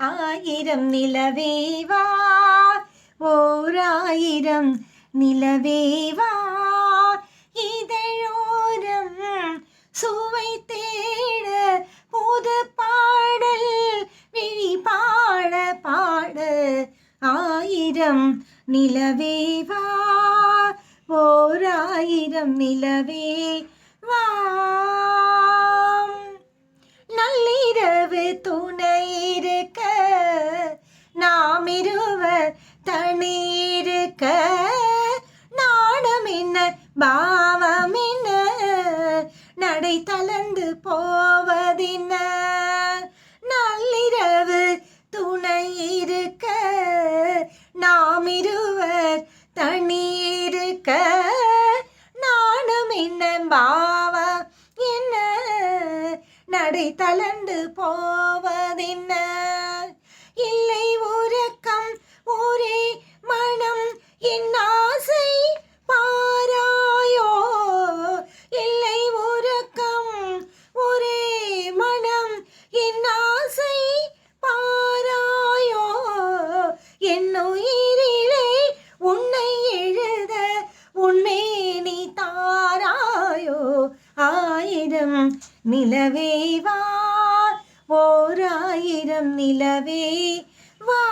ஆயிரம் நிலவேவா? ஓர் ஆயிரம் நிலவேவா? இதழோரம் சுவை தேட புது பாடல் விழி பாட பாட ஆயிரம் நிலவேவா? ஓர் ஆயிரம் நிலவே இருக்க? நாடம் என்ன பாவம் என்ன நடை தளர்ந்து போவதென்ன. நள்ளிரவு துணை இருக்க நாம் இருவர் தனி இருக்க. நாணம் என்ன பாவம் என்ன? நடை தளர்ந்து போவதென்ன. உயிரிலே உன்னை எழுத உன்மே நீ தாராயோ. ஆயிரம் நிலவேவா ஓர் ஆயிரம் நிலவே வா.